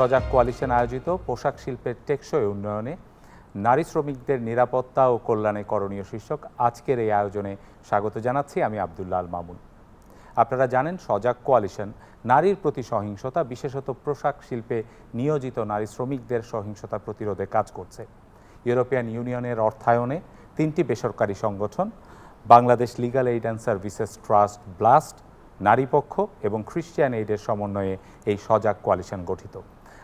সজাগ কোয়ালিশন আয়োজিত পোশাক শিল্পের টেকসই উন্নয়নে নারী শ্রমিকদের নিরাপত্তা ও কল্যাণে করণীয় শীর্ষক আজকের এই আয়োজনে স্বাগত জানাচ্ছি আমি আবদুল্লাহ আল মামুন। আপনারা জানেন, সজাগ কোয়ালিশন নারীর প্রতি সহিংসতা, বিশেষত পোশাক শিল্পে নিয়োজিত নারী শ্রমিকদের সহিংসতা প্রতিরোধে কাজ করছে। ইউরোপিয়ান ইউনিয়নের অর্থায়নে তিনটি বেসরকারি সংগঠন, Bangladesh legal aid and services trust, blast, Naripokkho এবং খ্রিস্টিয়ান এইডের সমন্বয়ে এই সজাগ কোয়ালিশন গঠিত।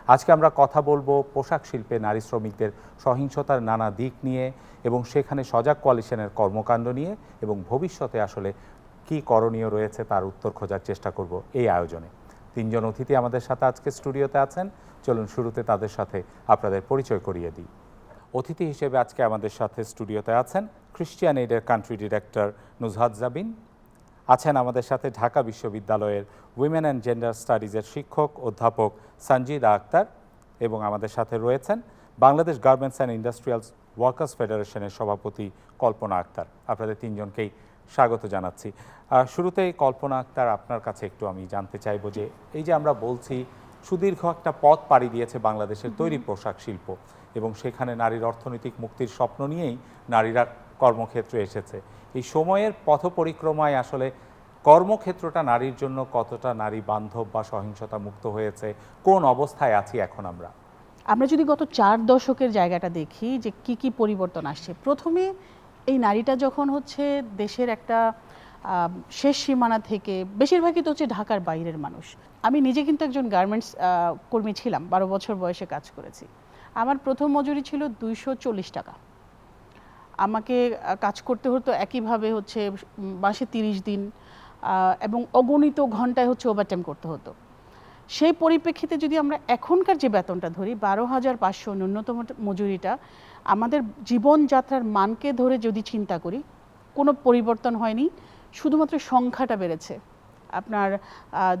আজকে আমরা কথা বলব পোশাক শিল্পে নারী শ্রমিকদের সহিংসতার নানা দিক নিয়ে এবং সেখানে সজাগ কোয়ালিশনের কর্মকাণ্ড নিয়ে এবং ভবিষ্যতে আসলে কি করণীয় রয়েছে তার উত্তর খোঁজার চেষ্টা করব এই আয়োজনে। তিনজন অতিথি আমাদের সাথে আজকে স্টুডিওতে আছেন। চলুন শুরুতে তাদের সাথে আপনাদের পরিচয় করিয়ে দিই। অতিথি হিসেবে আজকে আমাদের সাথে স্টুডিওতে আছেন ক্রিশ্চিয়ান এইডের কান্ট্রি ডিরেক্টর নুজহাত জাবিন আছেন আমাদের সাথে ঢাকা বিশ্ববিদ্যালয়ের উইমেন অ্যান্ড জেন্ডার স্টাডিজের শিক্ষক অধ্যাপক সঞ্জিদা আক্তার এবং আমাদের সাথে রয়েছেন Bangladesh garments and industrial workers ফেডারেশনের সভাপতি কল্পনা আক্তার। আপনাদের তিনজনকেই স্বাগত জানাচ্ছি। আর শুরুতেই কল্পনা আক্তার আপনার কাছে একটু আমি জানতে চাইব যে এই যে আমরা বলছি সুদীর্ঘ একটা পথ পাড়ি দিয়েছে বাংলাদেশের তৈরি পোশাক শিল্প এবং সেখানে নারীর অর্থনৈতিক মুক্তির স্বপ্ন নিয়েই নারীরা কর্মক্ষেত্রে এসেছে। এই সময়ের পথ পরিক্রমায় আসলে কর্মক্ষেত্রটা নারীর জন্য কতটা নারী বান্ধব বা সহিংসতা মুক্ত হয়েছে, কোন অবস্থায় আছি এখন আমরা? আমরা যদি গত চার দশকের জায়গাটা দেখি যে কি কি পরিবর্তন আসছে। প্রথমে এই নারীটা যখন হচ্ছে দেশের একটা শেষ সীমানা থেকে, বেশিরভাগই তো হচ্ছে ঢাকার বাইরের মানুষ। আমি নিজে কিন্তু একজন গার্মেন্টস কর্মী ছিলাম, বারো বছর বয়সে কাজ করেছি। আমার প্রথম মজুরি ছিল দুইশো চল্লিশ টাকা। আমাকে কাজ করতে হতো একইভাবে হচ্ছে মাসে তিরিশ দিন এবং অগণিত ঘন্টায় হচ্ছে ওভারটাইম করতে হতো। সেই পরিপ্রেক্ষিতে যদি আমরা এখনকার যে বেতনটা ধরি, বারো হাজার পাঁচশো ন্যূনতম মজুরিটা, আমাদের জীবনযাত্রার মানকে ধরে যদি চিন্তা করি, কোনো পরিবর্তন হয়নি, শুধুমাত্র সংখ্যাটা বেড়েছে। আপনার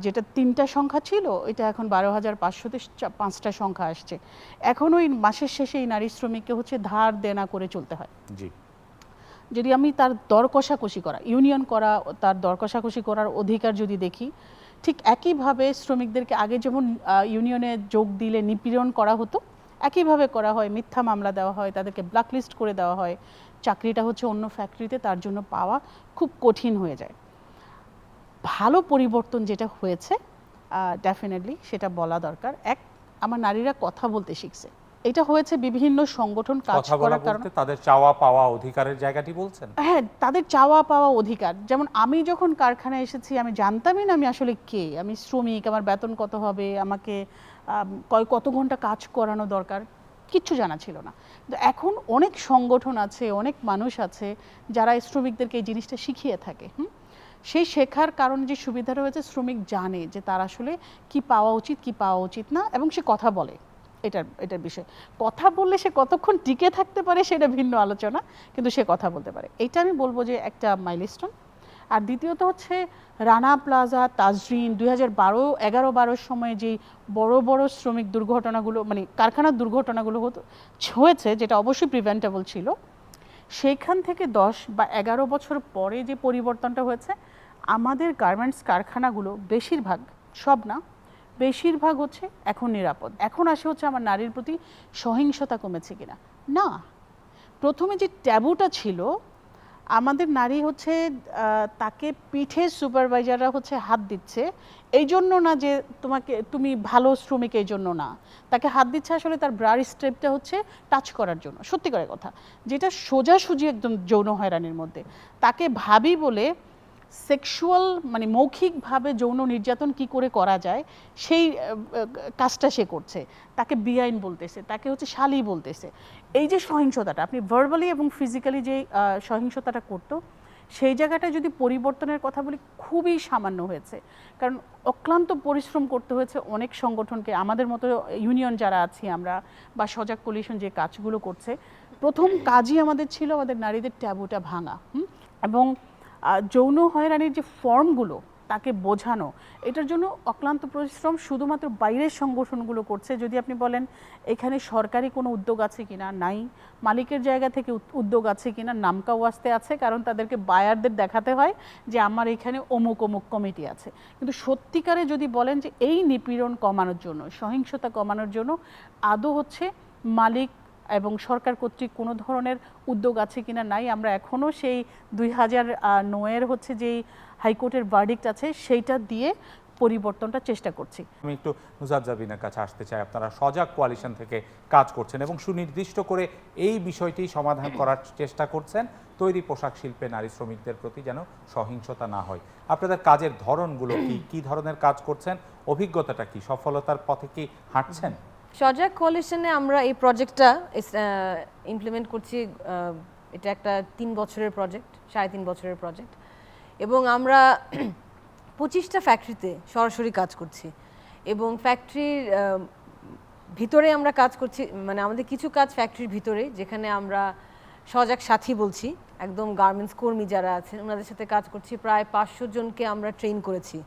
যেটা তিনটা সংখ্যা ছিল এটা এখন বারো হাজার পাঁচশোতে পাঁচটা সংখ্যা আসছে। এখন ওই মাসের শেষে এই নারী শ্রমিককে হচ্ছে ধার দেনা করে চলতে হয়। জি। যদি আমি তার দর কষাকষি করা ইউনিয়ন করা তার দর কষাকষি করার অধিকার যদি দেখি ঠিক একইভাবে শ্রমিকদেরকে আগে যেমন ইউনিয়নে যোগ দিলে নিপীড়ন করা হতো একইভাবে করা হয় মিথ্যা মামলা দেওয়া হয় তাদেরকে ব্ল্যাকলিস্ট করে দেওয়া হয় চাকরিটা হচ্ছে অন্য ফ্যাক্টরিতে তার জন্য পাওয়া খুব কঠিন হয়ে যায়। ভালো পরিবর্তন যেটা হয়েছে ডেফিনেটলি সেটা বলা দরকার। এক আমার নারীরা কথা বলতে শিখছে। এটা হয়েছে বিভিন্ন সংগঠন কাজ করার কারণে তাদের চাওয়া পাওয়া অধিকারের জায়গাটি বলছেন? হ্যাঁ তাদের চাওয়া পাওয়া অধিকার। যেমন আমি যখন কারখানায় এসেছি আমি জানতামই না আমি আসলে কে। আমি শ্রমিক আমার বেতন কত হবে আমাকে কয় কত ঘণ্টা কাজ করানো দরকার কিচ্ছু জানা ছিল না। কিন্তু এখন অনেক সংগঠন আছে অনেক মানুষ আছে যারা শ্রমিকদেরকে এই জিনিসটা শিখিয়ে থাকে হুম? সেই শেখার কারণে যে সুবিধা রয়েছে, শ্রমিক জানে যে তার আসলে কি পাওয়া উচিত, কি পাওয়া উচিত না এবং সে কথা বলে। এটার এটার বিষয়। কথা বললে সে কতক্ষণ টিকে থাকতে পারে সেটা ভিন্ন আলোচনা, কিন্তু সে কথা বলতে পারে। এটা আমি বলব যে একটা মাইলস্টোন আর দ্বিতীয়ত হচ্ছে রানা প্লাজা, তাজরিন দুই হাজার বারো, এগারো বারোর সময় যে বড় বড় শ্রমিক দুর্ঘটনাগুলো মানে কারখানার দুর্ঘটনাগুলো হতো, হয়েছে, যেটা অবশ্যই প্রিভেন্টেবল ছিল, সেইখান থেকে দশ বা এগারো বছর পরে যে পরিবর্তনটা হয়েছে আমাদের গার্মেন্টস কারখানাগুলো বেশিরভাগ সব না, বেশিরভাগ হচ্ছে এখন নিরাপদ। এখন আসে হচ্ছে আমার নারীর প্রতি সহিংসতা কমেছে কিনা? না। প্রথমে যে ট্যাবুটা ছিল, আমাদের নারী হচ্ছে তাকে পিঠে সুপারভাইজাররা হচ্ছে হাত দিচ্ছে। এই জন্য না যে তোমাকে, তুমি ভালো শ্রমিক এই জন্য না। তাকে হাত দিচ্ছে আসলে তার ব্রার স্টেপটা হচ্ছে টাচ করার জন্য। সত্যি সত্যিকারের কথা। যেটা সোজাসুজি একদম যৌন হয়রানির মধ্যে। তাকে ভাবি বলে সেক্সুয়াল মানে মৌখিকভাবে যৌন নির্যাতন কি করে করা যায়, সেই কাজটা সে করছে। তাকে বিআইন বলতেছে, তাকে হচ্ছে শালি বলতেছে। এই যে সহিংসতাটা, আপনি ভার্বালি এবং ফিজিক্যালি যে সহিংসতাটা করতো, সেই জায়গাটা যদি পরিবর্তনের কথা বলি, খুবই সামান্য হয়েছে। কারণ অক্লান্ত পরিশ্রম করতে হয়েছে অনেক সংগঠনকে। আমাদের মতো ইউনিয়ন যারা আছি আমরা, বা সজাগ কলিশন যে কাজগুলো করছে, প্রথম কাজই আমাদের ছিল আমাদের নারীদের ট্যাবুটা ভাঙা? এবং যৌন হয়রানির যে ফর্মগুলো তাকে বোঝানো, এটার জন্য অক্লান্ত পরিশ্রম শুধুমাত্র বাইরের সংগঠনগুলো করছে। যদি আপনি বলেন, এখানে সরকারি কোনো উদ্যোগ আছে কি না নাই। মালিকের জায়গা থেকে উদ্যোগ আছে কি না নামকা ওয়াস্তে আছে, কারণ তাদেরকে বায়ারদের দেখাতে হয় যে আমার এখানে অমুক অমুক কমিটি আছে। কিন্তু সত্যিকারে যদি বলেন যে এই নিপীড়ন কমানোর জন্য, সহিংসতা কমানোর জন্য, আদৌ হচ্ছে মালিক এবং সরকার কর্তৃক কোনো ধরনের উদ্যোগ আছে কিনা নাই। আমরা এখনও সেই দুই হাজার নয়ের হচ্ছে যেই হাইকোর্টের ভার্ডিক্ট আছে, সেইটা দিয়ে পরিবর্তনটা চেষ্টা করছি। আমি একটু নুজাব জাবিনের কাছে আসতে চাই। আপনারা সজাগ কোয়ালিশন থেকে কাজ করছেন এবং সুনির্দিষ্ট করে এই বিষয়টি সমাধান করার চেষ্টা করছেন। তৈরি পোশাক শিল্পে নারী শ্রমিকদের প্রতি যেন সহিংসতা না হয়। আপনাদের কাজের ধরনগুলো কি? কি ধরনের কাজ করছেন? অভিজ্ঞতাটা কি? সফলতার পথে কি হাঁটছেন? সজাগ কোয়ালিশনে আমরা এই প্রজেক্টটা ইমপ্লিমেন্ট করছি এটা একটা তিন বছরের প্রজেক্ট সাড়ে তিন বছরের প্রজেক্ট এবং আমরা পঁচিশটা ফ্যাক্টরিতে সরাসরি কাজ করছি। এবং ফ্যাক্টরির ভিতরে আমরা কাজ করছি মানে আমাদের কিছু কাজ ফ্যাক্টরির ভিতরে, যেখানে আমরা সজাগ সাথী বলছি। একদম গার্মেন্টস কর্মী যারা আছেন ওনাদের সাথে কাজ করছি প্রায় পাঁচশো জনকে আমরা ট্রেন করেছি।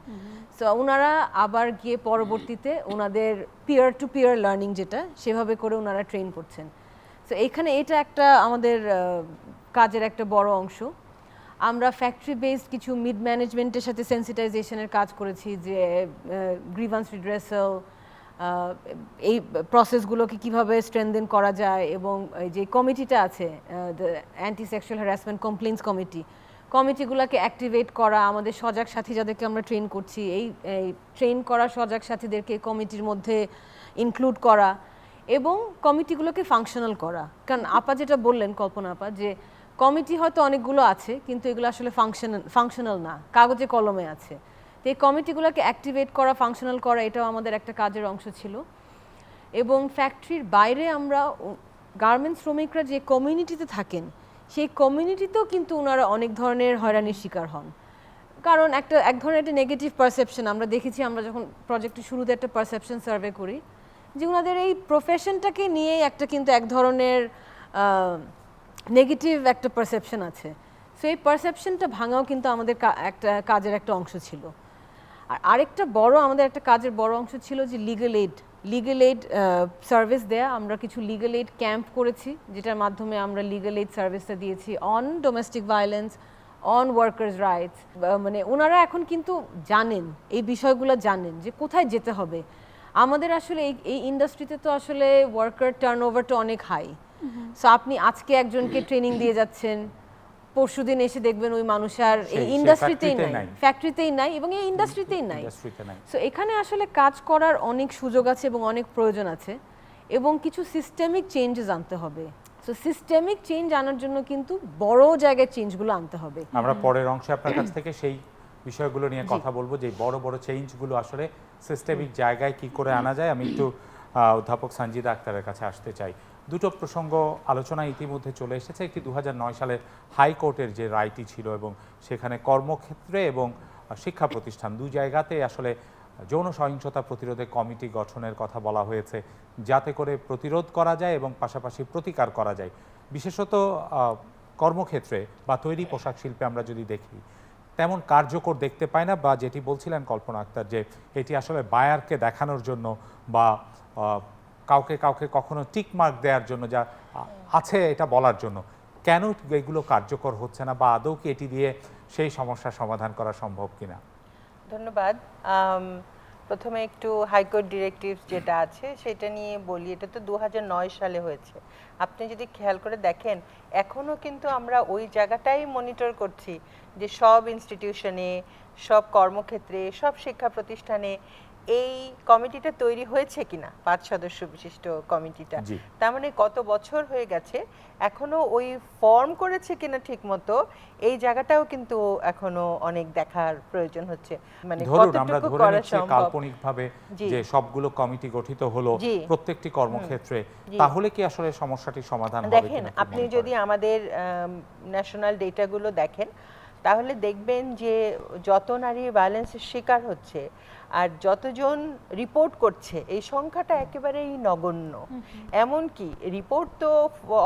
সো ওনারা আবার গিয়ে পরবর্তীতে ওনাদের পিয়ার টু পিয়ার লার্নিং যেটা সেভাবে করে ওনারা ট্রেন করছেন। সো এখানে এটা একটা আমাদের কাজের একটা বড় অংশ। আমরা ফ্যাক্টরি বেসড কিছু মিড ম্যানেজমেন্টের সাথে সেন্সিটাইজেশনের কাজ করেছি যে গ্রিভান্স রিড্রেসাল এই প্রসেসগুলোকে কীভাবে স্ট্রেনদেন করা যায় এবং যে কমিটিটা আছে anti sexual harassment compliance committee কমিটিগুলোকে activate করা, আমাদের সজাগ সাথী যাদেরকে আমরা ট্রেন করছি, এই ট্রেন করা সজাগ সাথীদেরকে কমিটির মধ্যে ইনক্লুড করা এবং কমিটিগুলোকে ফাংশনাল করা। কারণ আপা যেটা বললেন, কল্পনা আপা, যে কমিটি হয়তো অনেকগুলো আছে, কিন্তু এগুলো আসলে ফাংশনাল ফাংশনাল না, কাগজে কলমে আছে। তো এই কমিটিগুলোকে অ্যাক্টিভেট করা ফাংশনাল করা, এটাও আমাদের একটা কাজের অংশ ছিল। এবং ফ্যাক্টরির বাইরে আমরা গার্মেন্টস শ্রমিকরা যে কমিউনিটিতে থাকেন, সেই কমিউনিটিতেও কিন্তু ওনারা অনেক ধরনের হয়রানির শিকার হন। কারণ একটা, এক ধরনের একটা নেগেটিভ পারসেপশন আমরা দেখেছি, আমরা যখন প্রজেক্টের শুরুতে একটা পারসেপশন সার্ভে করি, যে ওনাদের এই প্রফেশনটাকে নিয়ে একটা কিন্তু এক ধরনের নেগেটিভ একটা পারসেপশন আছে। সো এই পারসেপশনটা ভাঙাও কিন্তু আমাদের একটা কাজের একটা অংশ ছিল। আর আরেকটা বড় আমাদের একটা কাজের বড় অংশ ছিল যে legal aid legal aid service দেয়া। আমরা কিছু লিগেল এইড ক্যাম্প করেছি যেটার মাধ্যমে আমরা লিগেল এইড সার্ভিসটা দিয়েছি on domestic violence on workers rights মানে ওনারা এখন কিন্তু জানেন এই বিষয়গুলো জানেন যে কোথায় যেতে হবে। আমাদের আসলে এই এই ইন্ডাস্ট্রিতে তো আসলে ওয়ার্কার টার্ন ওভারটা অনেক হাই সো আপনি আজকে একজনকে ট্রেনিং দিয়ে যাচ্ছেন পরশুদিন এসে দেখবেন ওই মানুষ আর এই ইন্ডাস্ট্রিতেই নাই। ফ্যাক্টরিতেই নাই এবং এই ইন্ডাস্ট্রিতেই নাই। সো এখানে আসলে কাজ করার অনেক সুযোগ আছে এবং অনেক প্রয়োজন আছে এবং কিছু সিস্টেমিক চেঞ্জেস আনতে হবে। সো সিস্টেমিক চেঞ্জ আনার জন্য কিন্তু বড় জায়গায় চেঞ্জগুলো আনতে হবে। আমরা পরের অংশে আপনার কাছ থেকে সেই বিষয়গুলো নিয়ে কথা বলব যে বড় বড় চেঞ্জগুলো আসলে সিস্টেমিক জায়গায় কি করে আনা যায়? আমি একটু অধ্যাপক সঞ্জিদা আক্তারের কাছে আসতে চাই। দুটো প্রসঙ্গ আলোচনা ইতিমধ্যে চলে এসেছে। একটি দু সালের হাইকোর্টের যে রায়টি ছিল এবং সেখানে কর্মক্ষেত্রে এবং শিক্ষা প্রতিষ্ঠান দুই জায়গাতে আসলে যৌন সহিংসতা প্রতিরোধে কমিটি গঠনের কথা বলা হয়েছে। যাতে করে প্রতিরোধ করা যায় এবং পাশাপাশি প্রতিকার করা যায়। বিশেষত কর্মক্ষেত্রে বা তৈরি পোশাক শিল্পে আমরা যদি দেখি, তেমন কার্যকর দেখতে পাই না বা যেটি বলছিলেন কল্পনা আক্তার যে এটি আসলে বায়ারকে দেখানোর জন্য বা কাউকে কাউকে কখনো টিক মার্ক দেওয়ার জন্য যা আছে এটা বলার জন্য। কেন এগুলো কার্যকর হচ্ছে না বা আদৌ কি এটি দিয়ে সেই সমস্যার সমাধান করা সম্ভব কিনা? ধন্যবাদ। প্রথমে একটু হাইকোর্ট ডিরেক্টিভস যেটা আছে সেটা নিয়ে বলি। এটা তো দু হাজার নয় সালে হয়েছে। আপনি যদি খেয়াল করে দেখেন এখনও কিন্তু আমরা ওই জায়গাটাই মনিটর করছি যে সব ইনস্টিটিউশনে সব কর্মক্ষেত্রে, সব শিক্ষা প্রতিষ্ঠানে এই কমিটিটা তৈরি হয়েছে কিনা? পাঁচ সদস্য বিশিষ্ট কমিটিটা। তার মানে কত বছর হয়ে গেছে এখনও ওই ফর্ম করেছে কিনা ঠিক মতো এই জায়গাটাও কিন্তু এখনও অনেক দেখার প্রয়োজন হচ্ছে। মানে আমরা কতটুকু ধরে করা নিচ্ছি সম্ভব? কাল্পনিকভাবে যে সবগুলো কমিটি গঠিত হলো প্রত্যেকটি কর্মক্ষেত্রে তাহলে কি আসলে সমস্যাটি সমাধান হবে দেখেন আপনি যদি? আমাদের ন্যাশনাল ডেটাগুলো দেখেন তাহলে দেখবেন যে যত নারী ভায়োলেন্সের শিকার হচ্ছে আর যতজন রিপোর্ট করছে এই সংখ্যাটা একেবারেই নগণ্য। এমনকি রিপোর্ট তো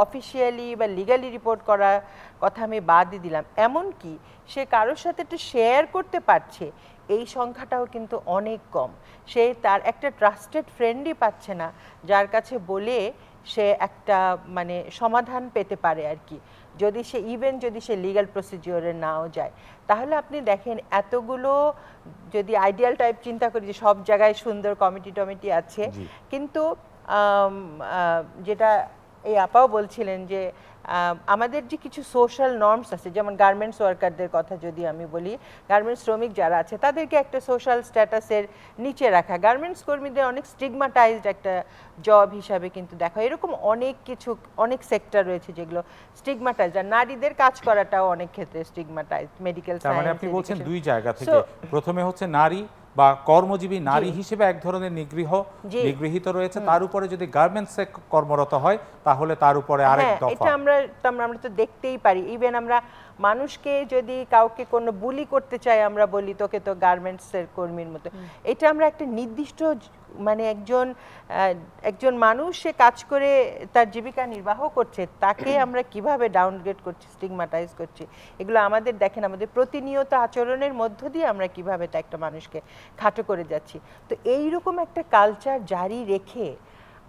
অফিসিয়ালি বা লিগালি রিপোর্ট করার কথা আমি বাদই দিলাম। এমনকি সে কারোর সাথে একটু শেয়ার করতে পারছে এই সংখ্যাটাও কিন্তু অনেক কম। সে তার একটা ট্রাস্টেড ফ্রেন্ডই পাচ্ছে না যার কাছে বলে সে একটা মানে সমাধান পেতে পারে আর কি। যদি সে ইভেন যদি সে লিগাল প্রসিডিওরে নাও যায় তাহলে আপনি দেখেন এতগুলো যদি আইডিয়াল টাইপ চিন্তা করি যে সব জায়গায় সুন্দর কমিটি টমিটি আছে কিন্তু যেটা এই আপাও বলছিলেন যে আমাদের যে কিছু সোশ্যাল নর্মস আছে যেমন গার্মেন্টস ওয়ার্কারদের কথা যদি আমি বলি গার্মেন্টস শ্রমিক যারা আছে তাদেরকে একটা সোশ্যাল স্ট্যাটাসের নিচে রাখা। গার্মেন্টস কর্মীদের অনেক স্টিগমাটাইজড একটা জব হিসাবে কিন্তু দেখা। এরকম অনেক কিছু অনেক সেক্টর রয়েছে যেগুলো স্টিগমাটাইজড আর নারীদের কাজ করাটাও অনেক ক্ষেত্রে স্টিগমাটাইজড মেডিকেল মানে আপনি বলছেন দুই জায়গা থেকে। প্রথমে হচ্ছে নারী বা কর্মজীবী নারী হিসেবে এক ধরনের নিগৃহ। নিগৃহীত রয়েছে। তার উপরে যদি গার্মেন্টসে কর্মরত হয় তাহলে তার উপরে আরেক হ্যাঁ দফা। এটা আমরা আমরা আমরা তো দেখতেই পারি। ইভেন আমরা মানুষকে যদি কাউকে কোনো বুলি করতে চাই আমরা বলি তোকে তো গার্মেন্টস এর কর্মীর মতো। এটা আমরা একটা নির্দিষ্ট মানে একজন একজন মানুষ সে কাজ করে তার জীবিকা নির্বাহ করছে তাকে আমরা কীভাবে ডাউনগ্রেড করছি স্টিগমাটাইজ করছি এগুলো আমাদের দেখেন আমাদের প্রতিনিয়ত আচরণের মধ্য দিয়ে আমরা কীভাবে একটা মানুষকে খাটো করে যাচ্ছি। তো এইরকম একটা কালচার জারি রেখে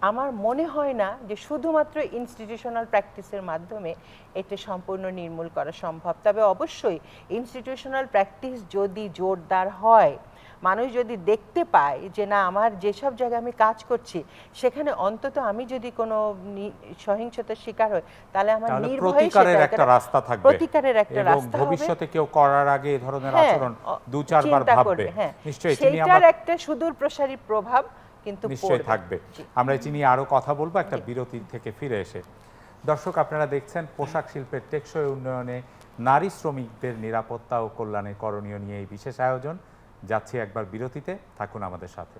আমার মনে হয় না যে শুধুমাত্র ইনস্টিটিউশনাল প্র্যাকটিসের মাধ্যমে এটা সম্পূর্ণ নির্মূল করা সম্ভব। তবে অবশ্যই ইনস্টিটিউশনাল প্র্যাকটিস যদি জোরদার হয় মানুষ যদি দেখতে পায় যে না আমার যেসব জায়গায় আমি কাজ করছি সেখানে অন্তত আমি যদি কোনো সহিংসতার শিকার হই তাহলে আমার প্রতিকারের একটা রাস্তা থাকবে। প্রতিকারের একটা রাস্তা হবে। ভবিষ্যতে কেউ করার আগে এই ধরনের হ্যাঁ, আচরণ দু চারবার ভাববে। হ্যাঁ। নিশ্চয়ই এটি নিয়ে সেইটার আমরা একটা সুদূর প্রসারী প্রভাব কিন্তু নিশ্চয়ই থাকবে। আমরা এটি নিয়ে আরও কথা বলব একটা বিরতি থেকে ফিরে এসে। দর্শক আপনারা দেখছেন পোশাক শিল্পের টেকসই উন্নয়নে নারী শ্রমিকদের নিরাপত্তা ও কল্যাণে করণীয় নিয়ে এই বিশেষ আয়োজন। যাচ্ছি একবার বিরতিতে থাকুন আমাদের সাথে।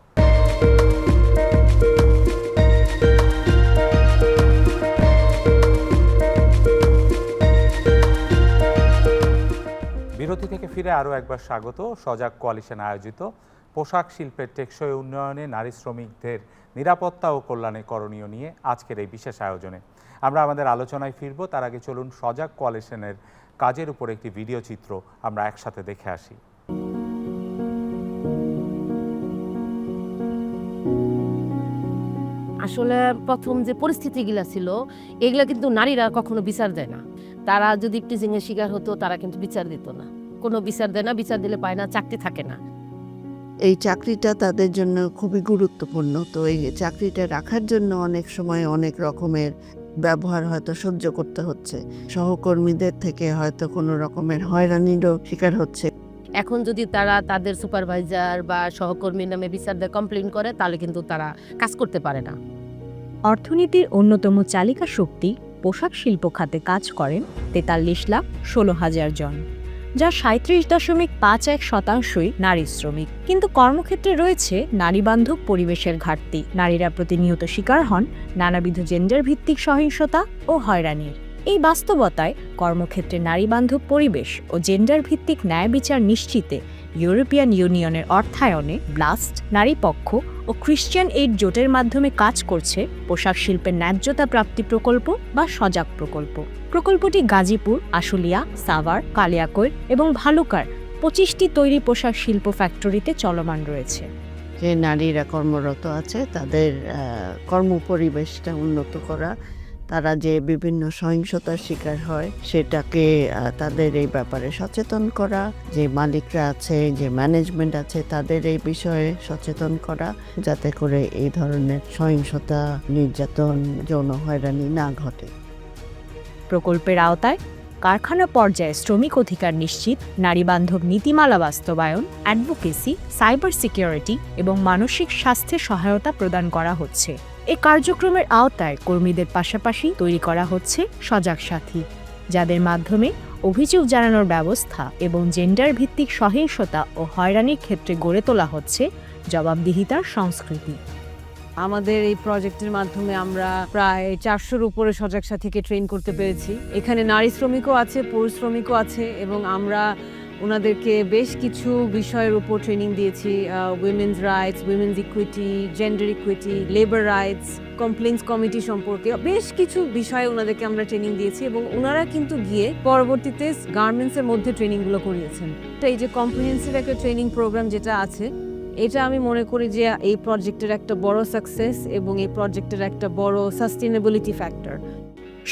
বিরতি থেকে ফিরে আরও একবার স্বাগত। সজাগ কোয়ালিশন আয়োজিত পোশাক শিল্পের টেকসই উন্নয়নে নারী শ্রমিকদের নিরাপত্তা ও কল্যাণে করণীয় নিয়ে আজকের এই বিশেষ আয়োজনে। আমরা আমাদের আলোচনায় ফিরব, তার আগে চলুন সজাগ কোয়ালিশনের কাজের উপর একটি ভিডিও চিত্র আমরা একসাথে দেখে আসি। আসলে প্রথম যে পরিস্থিতিগুলো ছিল, এগুলা কিন্তু নারীরা কখনো বিচার দেয় না। তারা যদি টিজিং এর শিকার হতো, তারা কিন্তু বিচার দিত না। কোনো বিচার দেয় না, বিচার দিলে পায় না, চাকরি থাকে না। এই চাকরিটা তাদের জন্য খুবই গুরুত্বপূর্ণ। তো এই চাকরিটা রাখার জন্য অনেক সময় অনেক রকমের ব্যবহার হয়তো সহ্য করতে হচ্ছে। সহকর্মীদের থেকে হয়তো কোনো রকমের হয়রানিরও শিকার হচ্ছে। এখন যদি তারা তাদের সুপারভাইজার বা সহকর্মীর নামে বিচার দিয়ে কমপ্লেন করে তাহলে কিন্তু তারা কাজ করতে পারে না। অর্থনীতির অন্যতম চালিকা শক্তি পোশাক শিল্প খাতে কাজ করেন তেতাল্লিশ লাখ ষোলো হাজার জন। যা সাঁত্রিশ দশমিক পাঁচ এক শতাংশই নারী শ্রমিক। কিন্তু কর্মক্ষেত্রে রয়েছে নারীবান্ধব পরিবেশের ঘাটতি। নারীরা প্রতিনিয়ত শিকার হন, নানাবিধ জেন্ডার ভিত্তিক সহিংসতা ও হয়রানির। এই বাস্তবতায় কর্মক্ষেত্রে নারীবান্ধব পরিবেশ ও জেন্ডার ভিত্তিক ন্যায় বিচার নিশ্চিতে ইউরোপিয়ান ইউনিয়নের অর্থায়নে ব্লাস্ট নারী পক্ষ ও খ্রিশ্চান এইড জোটের মাধ্যমে কাজ করছে পোশাক শিল্পের ন্যায্যতা প্রাপ্তি প্রকল্প বা সজাগ প্রকল্প। প্রকল্পটি গাজীপুর, আশুলিয়া, সাভার, কালিয়াকৈর এবং ভালুকার পঁচিশটি তৈরি পোশাক শিল্প ফ্যাক্টরিতে চলমান রয়েছে। যে নারীরা কর্মরত আছে, তাদের কর্মপরিবেশটা উন্নত করা তারা যে বিভিন্ন সহিংসতার শিকার হয়, সেটাকে তাদের এই ব্যাপারে সচেতন করা, যে মালিকরা আছে, যে ম্যানেজমেন্ট আছে, তাদের এই বিষয়ে সচেতন করা, যাতে করে এই ধরনের সহিংসতা, নির্যাতন, যৌন হয়রানি না ঘটে। প্রকল্পের আওতায় কারখানা পর্যায়ে শ্রমিক অধিকার নিশ্চিত, নারীবান্ধব নীতিমালা বাস্তবায়ন অ্যাডভোকেসি সাইবার সিকিউরিটি এবং মানসিক স্বাস্থ্যে সহায়তা প্রদান করা হচ্ছে। এই কার্যক্রমের আওতায় কর্মীদের পাশাপাশি তৈরি করা হচ্ছে সজাগ সাথী, যাদের মাধ্যমে অভিযোগ জানানোর ব্যবস্থা এবং জেন্ডার ভিত্তিক সহিংসতা ও হয়রানির ক্ষেত্রে গড়ে তোলা হচ্ছে জবাবদিহিতার সংস্কৃতি। আমাদের এই প্রজেক্টের মাধ্যমে আমরা প্রায় চারশোর উপরে সজাগ সাথীকে ট্রেন করতে পেরেছি। এখানে নারী শ্রমিকও আছে, পুরুষ শ্রমিকও আছে এবং আমরা ওনাদেরকে বেশ কিছু বিষয়ের উপর ট্রেনিং দিয়েছি women's rights women's equity gender equity labour rights compliance committee সম্পর্কে বেশ কিছু বিষয়ে ওনাদেরকে আমরা ট্রেনিং দিয়েছি এবং ওনারা কিন্তু গিয়ে পরবর্তীতে গার্মেন্টসের মধ্যে ট্রেনিংগুলো করিয়েছেন। এই যে কম্প্রিহেন্সিভ একটা ট্রেনিং প্রোগ্রাম যেটা আছে, এটা আমি মনে করি যে এই প্রজেক্টের একটা বড় সাকসেস এবং এই প্রজেক্টের একটা বড় সাস্টেনেবিলিটি ফ্যাক্টর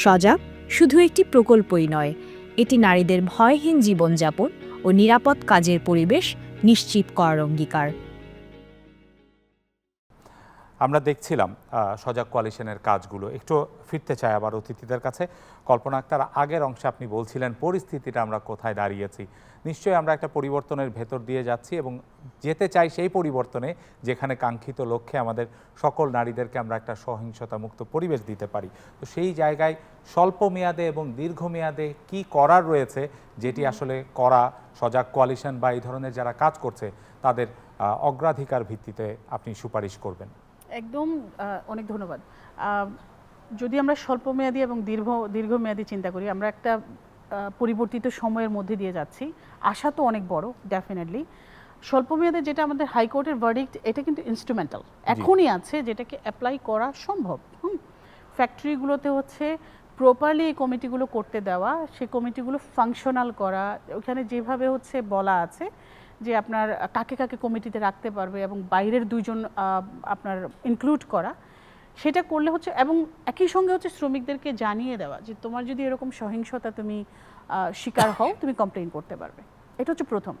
সজাগ শুধু একটি প্রকল্পই নয়, এটি নারীদের ভয়হীন জীবনযাপন ও নিরাপদ কাজের পরিবেশ নিশ্চিত করার অঙ্গীকার। আমরা দেখছিলাম সজাগ কোয়ালিশনের কাজগুলো। একটু ফিরতে চাই আবার অতিথিদের কাছে। কল্পনা আক্তার, আগের অংশে আপনি বলছিলেন পরিস্থিতিটা আমরা কোথায় দাঁড়িয়েছি। নিশ্চয়ই আমরা একটা পরিবর্তনের ভেতর দিয়ে যাচ্ছি এবং যেতে চাই সেই পরিবর্তনে যেখানে কাঙ্ক্ষিত লক্ষ্যে আমাদের সকল নারীদেরকে আমরা একটা সহিংসতা মুক্ত পরিবেশ দিতে পারি। তো সেই জায়গায় স্বল্প মেয়াদে এবং দীর্ঘমেয়াদে কি করার রয়েছে, যেটি আসলে করা, সজাগ কোয়ালিশন বা এই ধরনের যারা কাজ করছে, তাদের অগ্রাধিকার ভিত্তিতে আপনি সুপারিশ করবেন? একদম অনেক ধন্যবাদ। যদি আমরা স্বল্পমেয়াদী এবং দীর্ঘ দীর্ঘমেয়াদী চিন্তা করি আমরা একটা পরিবর্তিত সময়ের মধ্যে দিয়ে যাচ্ছি। আশা তো অনেক বড় ডেফিনেটলি স্বল্পমেয়াদে যেটা আমাদের হাইকোর্টের ভার্ডিক্ট এটা কিন্তু ইনস্ট্রুমেন্টাল এখনই আছে যেটাকে অ্যাপ্লাই করা সম্ভব। হুম। ফ্যাক্টরিগুলোতে হচ্ছে প্রপারলি এই কমিটিগুলো করতে দেওয়া সেই কমিটিগুলো ফাংশনাল করা ওখানে যেভাবে হচ্ছে বলা আছে যে আপনার কাকে কাকে কমিটিতে রাখতে পারবে এবং বাইরের দুইজন আপনার ইনক্লুড করা সেটা করলে হচ্ছে এবং একই সঙ্গে হচ্ছে শ্রমিকদেরকে জানিয়ে দেওয়া যে তোমার যদি এরকম সহিংসতা তুমি শিকার হও তুমি কমপ্লেন করতে পারবে। এটা হচ্ছে প্রথম।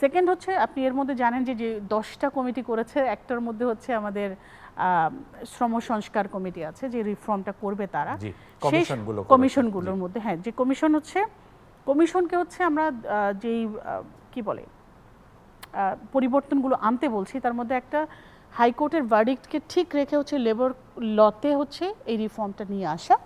সেকেন্ড হচ্ছে আপনি এর মধ্যে জানেন যে যে দশটা কমিটি করেছে একটার মধ্যে হচ্ছে আমাদের শ্রম সংস্কার কমিটি আছে যে রিফর্মটা করবে তারা। সেই কমিশনগুলো কমিশনগুলোর মধ্যে হ্যাঁ যে কমিশন হচ্ছে কমিশনকে হচ্ছে আমরা যেই কি বলে পরিবর্তনগুলো আনতে বলছি, তার মধ্যে একটা হাইকোর্টের ভার্ডিক্টকে ঠিক রেখে হচ্ছে লেবার লতে হচ্ছে এই রিফর্মটা নিয়ে আসা,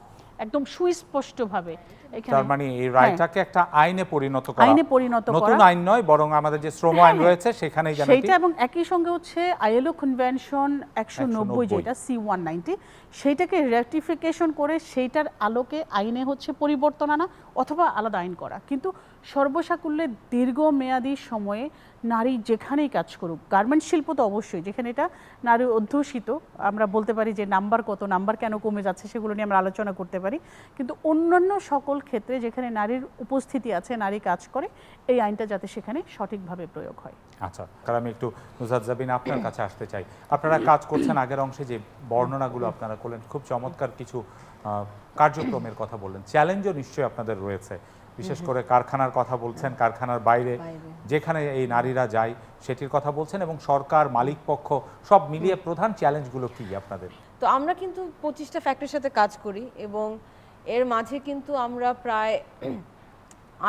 একদম সুস্পষ্টভাবে। তার মানে এই রায়টাকে একটা আইনে পরিণত করা। আইনে পরিণত করা। নতুন আইন নয় বরং আমাদের যে শ্রম হ্যাঁ, আইন হ্যাঁ। রয়েছে সেখানেই যেন এটি- এবং একই সঙ্গে হচ্ছে আইএলও কনভেনশন 190 যেটা সি ওয়ান নাইনটি সেইটাকে রেটিফিকেশন করে সেইটার আলোকে আইনে হচ্ছে পরিবর্তন আনা অথবা আলাদা আইন করা। কিন্তু সর্বসাকুল্যে দীর্ঘমেয়াদী সময়ে নারী যেখানেই কাজ করুক গার্মেন্ট শিল্প তো অবশ্যই যেখানে এটা নারী অধ্যুষিত আমরা বলতে পারি যে নাম্বার কত নাম্বার কেন কমে যাচ্ছে সেগুলো নিয়ে আমরা আলোচনা করতে পারি। কিন্তু অন্যান্য সকল ক্ষেত্রে যেখানে নারীর উপস্থিতি আছে নারী কাজ করে এই আইনটা যাতে সেখানে সঠিকভাবে প্রয়োগ হয়। আচ্ছা কারণ আমি একটু নুসাদ জাবিন আপনার কাছে আসতে চাই। আপনারা কাজ করছেন আগের অংশে যে বর্ণনাগুলো আপনারা করলেন খুব চমৎকার কিছু কার্যক্রমের কথা বললেন। চ্যালেঞ্জও নিশ্চয়ই আপনাদের রয়েছে। বিশেষ করে কারখানার কথা বলছেন কারখানার বাইরে বাইরে। যেখানে এই নারীরা যায় সেটির কথা বলছেন এবং সরকার মালিক পক্ষ সব মিলিয়ে প্রধান চ্যালেঞ্জগুলো কি আপনাদের? তো আমরা কিন্তু পঁচিশটা ফ্যাক্টরির সাথে কাজ করি এবং এর মাঝে কিন্তু আমরা প্রায়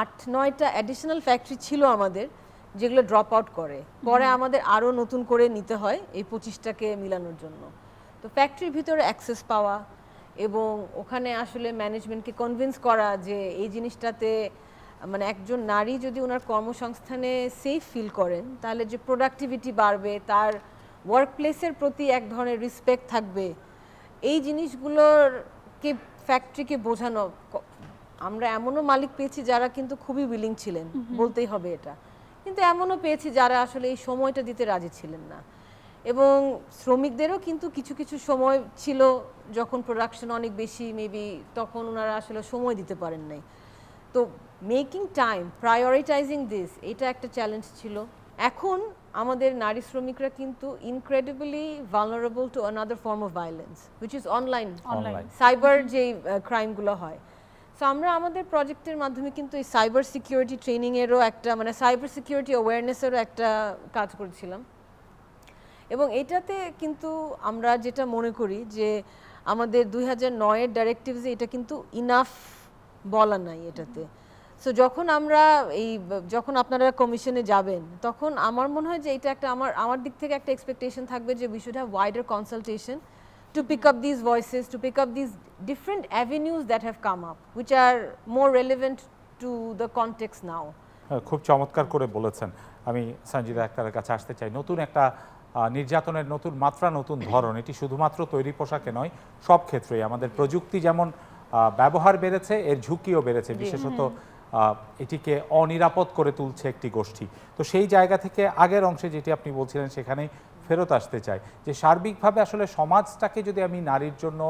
আট নয়টা অ্যাডিশনাল ফ্যাক্টরি ছিল আমাদের যেগুলো ড্রপ আউট করে। পরে আমাদের আরও নতুন করে নিতে হয় এই পঁচিশটাকে মিলানোর জন্য। তো ফ্যাক্টরির ভিতরে অ্যাক্সেস পাওয়া এবং ওখানে আসলে ম্যানেজমেন্টকে কনভিন্স করা যে এই জিনিসটাতে মানে একজন নারী যদি ওনার কর্মসংস্থানে সেফ ফিল করেন তাহলে যে প্রোডাক্টিভিটি বাড়বে তার ওয়ার্ক প্লেসের প্রতি এক ধরনের রেসপেক্ট থাকবে। এই জিনিসগুলোর কে ফ্যাক্টরিকে বোঝানো আমরা এমনও মালিক পেয়েছি যারা কিন্তু খুবই উইলিং ছিলেন বলতেই হবে এটা। কিন্তু এমনও পেয়েছি যারা আসলে এই সময়টা দিতে রাজি ছিলেন না। এবং শ্রমিকদেরও কিন্তু কিছু কিছু সময় ছিল যখন প্রোডাকশন অনেক বেশি মেবি তখন ওনারা আসলে সময় দিতে পারেন নাই। তো মেকিং টাইম প্রায়োরিটাইজিং দিস এটা একটা চ্যালেঞ্জ ছিল। এখন আমাদের নারী শ্রমিকরা কিন্তু incredibly vulnerable to another form of violence which is online Online. Cyber যে ক্রাইমগুলো হয়। সো আমরা আমাদের প্রজেক্টের মাধ্যমে কিন্তু এই সাইবার সিকিউরিটি ট্রেনিংয়েরও একটা মানে সাইবার সিকিউরিটি অ্যাওয়ারনেসেরও একটা কাজ করেছিলাম। এবং এটাতে কিন্তু আমরা যেটা মনে করি যে আমাদের দুই হাজার নয়ের ডাইরেক্টিভসে এটা কিন্তু ইনাফ বলা নাই এটাতে। সো যখন আমরা এই যখন আপনারা কমিশনে যাবেন তখন আমার মনে হয় যে এটা একটা আমার আমার দিক থেকে একটা এক্সপেকটেশন থাকবে যে we should have wider consultation to pick up these voices to pick up these different avenues that have come up which are more relevant to the now. হ্যাঁ, খুব চমৎকার করে বলেছেন। আমি সঞ্জিদা আক্তারের কাছে আসতে চাই। নতুন একটা নির্যাতনের নতুন মাত্রা নতুন ধরন এটি শুধুমাত্র তৈরি পোশাকে নয় সব ক্ষেত্রেই। আমাদের প্রযুক্তি যেমন ব্যবহার বেড়েছে এর ঝুঁকিও বেড়েছে। বিশেষত এটিকে অনিরাপদ করে তুলছে একটি গোষ্ঠী। তো সেই জায়গা থেকে আগের অংশে যেটি আপনি বলছিলেন সেখানে ফেরত আসতে চাই। যে সার্বিকভাবে আসলে সমাজটাকে যদি আমি নারীর জন্য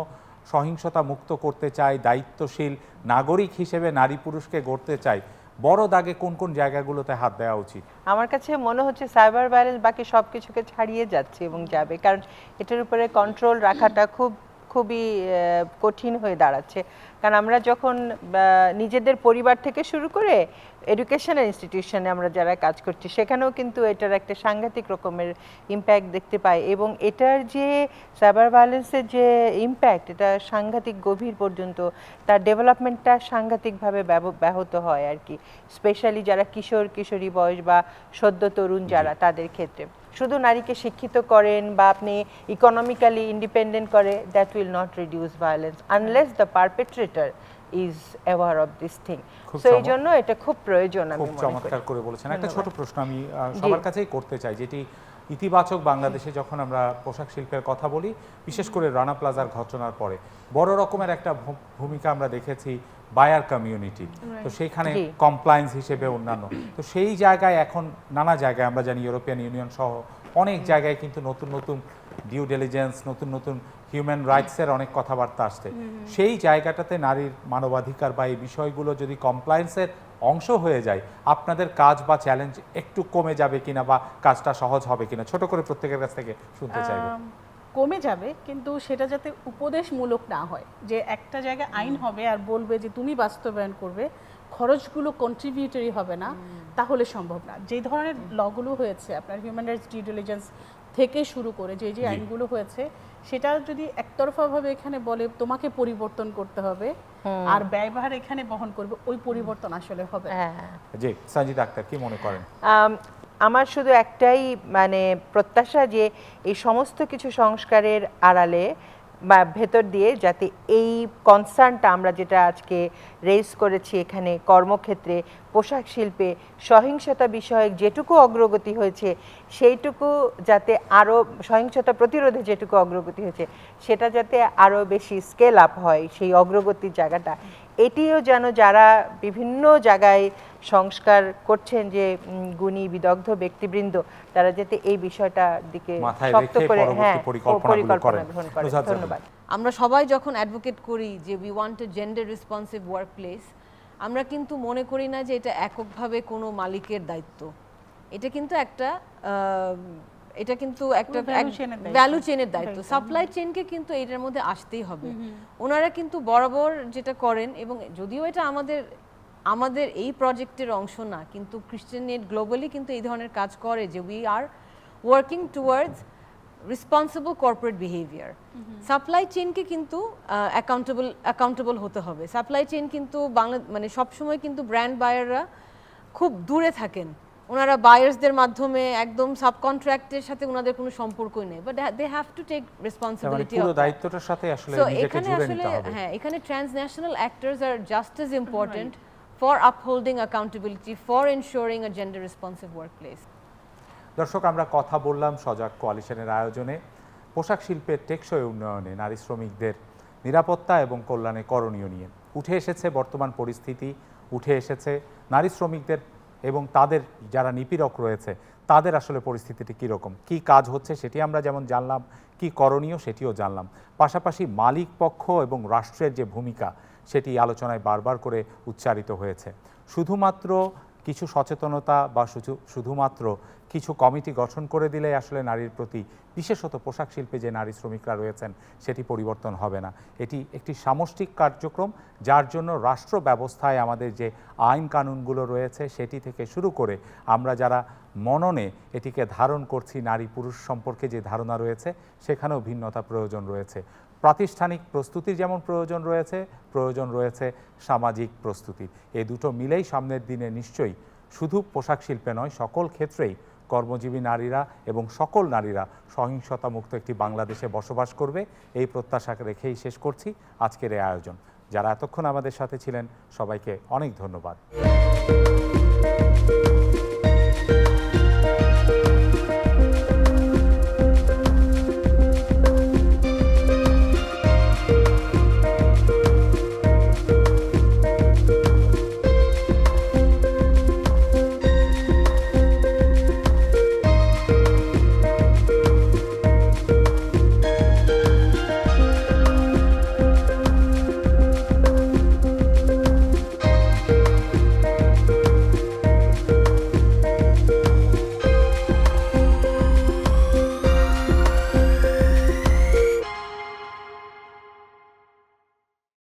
সহিংসতা মুক্ত করতে চাই দায়িত্বশীল নাগরিক হিসেবে নারী পুরুষকে গড়তে চাই বড় দাগে কোন কোন জায়গাগুলোতে হাত দেওয়া উচিত? আমার কাছে মনে হচ্ছে সাইবার ভায়োলেন্স বাকি সব কিছুকে ছাড়িয়ে যাচ্ছে এবং যাবে। কারণ এটার উপরে কন্ট্রোল রাখাটা খুব খুবই কঠিন হয়ে দাঁড়াচ্ছে। কারণ আমরা যখন নিজেদের পরিবার থেকে শুরু করে এডুকেশনাল ইনস্টিটিউশনে আমরা যারা কাজ করছি সেখানেও কিন্তু এটার একটা সাংঘাতিক রকমের ইম্প্যাক্ট দেখতে পাই এবং এটার যে সাইবার ভায়োলেন্সের যে ইম্প্যাক্ট এটা সাংঘাতিক গভীর পর্যন্ত তার ডেভেলপমেন্টটা সাংঘাতিকভাবে ব্যাহত হয় আর কি। স্পেশালি যারা কিশোর কিশোরী বয়স বা সদ্য তরুণ যারা তাদের ক্ষেত্রে। শুধু নারীকে শিক্ষিত করেন বা আপনি ইকোনমিক্যালি ইন্ডিপেন্ডেন্ট করে that will not reduce violence unless the perpetrator is aware of this thing so এই জন্য এটা খুব প্রয়োজন আমি খুব চমৎকার করে। বলেছেন। একটা ছোট প্রশ্ন আমি সবার কাছেই করতে চাই যেটি ইতিবাচক বাংলাদেশে যখন আমরা পোশাক শিল্পের কথা বলি বিশেষ করে রানা প্লাজার ঘটনার পরে বড় রকমের একটা ভূমিকা আমরা দেখেছি বায়ার কমিউনিটি তো সেইখানে। কমপ্লায়েন্স হিসেবে অন্যান্য। তো সেই জায়গায় এখন নানা জায়গায় আমরা জানি ইউরোপিয়ান ইউনিয়ন সহ অনেক জায়গায় কিন্তু নতুন নতুন ডিউ ডেলিজেন্স নতুন নতুন হিউম্যান রাইটসের অনেক কথাবার্তা আসছে। সেই জায়গাটাতে নারীর মানবাধিকার বা এই বিষয়গুলো যদি কমপ্লায়েন্সের অংশ হয়ে যায় আপনাদের কাজ বা চ্যালেঞ্জ একটু কমে যাবে কিনা বা কাজটা সহজ হবে কিনা ছোট করে প্রত্যেকের কাছ থেকে শুনতে চাইব। কমে যাবে কিন্তু সেটা যাতে উপদেশমূলক না হয়। যে একটা জায়গায় আইন হবে আর বলবে যে তুমি বাস্তবায়ন করবে খরচগুলো কন্ট্রিবিউটরি হবে না তাহলে সম্ভব না। যে ধরনের লগুলো হয়েছে আপনার হিউম্যান রাইটস ডিউ ডিলিজেন্স থেকে শুরু করে যে যে আইনগুলো হয়েছে সেটা যদি একতরফাভাবে এখানে বলে তোমাকে পরিবর্তন করতে হবে আর ব্যয়ভার এখানে বহন করবে ওই পরিবর্তন আসলে হবে। হ্যাঁ। জি সঞ্জিত আক্তার কি মনে করেন? আমার শুধু একটাই মানে প্রত্যাশা যে এই সমস্ত কিছু সংস্কারের আড়ালে বা ভেতর দিয়ে যাতে এই কনসার্নটা আমরা যেটা আজকে রেজ করেছি এখানে কর্মক্ষেত্রে, পোশাক শিল্পে, সহিংসতা বিষয়ক যেটুকু অগ্রগতি হয়েছে, সেইটুকু যাতে আরও সহিংসতা প্রতিরোধে যেটুকু অগ্রগতি হয়েছে, সেটা যাতে আরও বেশি স্কেল আপ হয় সেই অগ্রগতির জায়গাটা। এটিও যেন যারা বিভিন্ন জায়গায় সংস্কার করছেন যে গুণী বিদগ্ধ ব্যক্তিবৃন্দ তারা যাতে এই বিষয়টার দিকে শক্ত করে হ্যাঁ পরিকল্পনা। গ্রহণ জাহান। ধন্যবাদ আমরা সবাই যখন অ্যাডভোকেট করি যে we want a gender responsive workplace আমরা কিন্তু মনে করি না যে এটা এককভাবে কোনো মালিকের দায়িত্ব এটা কিন্তু একটা আহ, এটা কিন্তু একটা। ভ্যালু চেনের দায়িত্ব। সাপ্লাই চেনকে কিন্তু এটার মধ্যে আসতেই হবে। ওনারা কিন্তু বরাবর যেটা করেন এবং যদিও এটা আমাদের আমাদের এই প্রজেক্টের অংশ না কিন্তু ক্রিশ্চিয়ান নেট গ্লোবালি কিন্তু এই ধরনের কাজ করে যে we are working towards responsible corporate behaviour supply চেনকে কিন্তু অ্যাকাউন্টেবল অ্যাকাউন্টেবল হতে হবে। সাপ্লাই চেন কিন্তু বাংলা মানে সবসময় কিন্তু ব্র্যান্ড বায়াররা খুব দূরে থাকেন। ওনারা বায়ার্সদের মাধ্যমে একদম সাবকন্ট্রাক্টের সাথে ওনাদের কোনো সম্পর্কই নেই। But they have to take responsibility পুরো দায়িত্বটার সাথে আসলে নিজেকে এখানে জুড়ে আসলে নিতে হবে। হ্যাঁ এখানে transnational actors are just as important for upholding accountability for ensuring a gender responsive workplace দর্শক আমরা কথা বললাম সজাগ কোয়ালিশনের আয়োজনে। পোশাক শিল্পের টেকসই উন্নয়নে নারী শ্রমিকদের নিরাপত্তা এবং কল্যাণে করণীয় নিয়ে। উঠে এসেছে বর্তমান পরিস্থিতি উঠে এসেছে নারী শ্রমিকদের এবং তাদের যারা নিপীড়ক রয়েছে, তাদের আসলে পরিস্থিতিটি কীরকম? কি কাজ হচ্ছে সেটি আমরা যেমন জানলাম, কি করণীয় সেটিও জানলাম। পাশাপাশি মালিক পক্ষ এবং রাষ্ট্রের যে ভূমিকা, সেটি আলোচনায় বারবার করে উচ্চারিত হয়েছে। শুধুমাত্র কিছু সচেতনতা বা শুধুমাত্র কিছু কমিটি গঠন করে দিলে আসলে নারীর প্রতি, বিশেষত পোশাক শিল্পে যে নারী শ্রমিকরা রয়েছেন, সেটি পরিবর্তন হবে না। এটি একটি সামষ্টিক কার্যক্রম, যার জন্য রাষ্ট্র ব্যবস্থায় আমাদের যে আইন কানুনগুলো রয়েছে, সেটি থেকে শুরু করে আমরা যারা মননে এটিকে ধারণ করছি নারী পুরুষ সম্পর্কে যে ধারণা রয়েছে, সেখানেও ভিন্নতা প্রয়োজন রয়েছে। প্রাতিষ্ঠানিক প্রস্তুতির যেমন প্রয়োজন রয়েছে প্রয়োজন রয়েছে সামাজিক প্রস্তুতি। এই দুটো মিলেই সামনের দিনে নিশ্চয়ই শুধু পোশাক শিল্পে নয়, সকল ক্ষেত্রেই কর্মজীবী নারীরা এবং সকল নারীরা সহিংসতা মুক্ত একটি বাংলাদেশে বসবাস করবে। এই প্রত্যাশা রেখেই শেষ করছি আজকের এই আয়োজন। যারা এতক্ষণ আমাদের সাথে ছিলেন, সবাইকে অনেক ধন্যবাদ।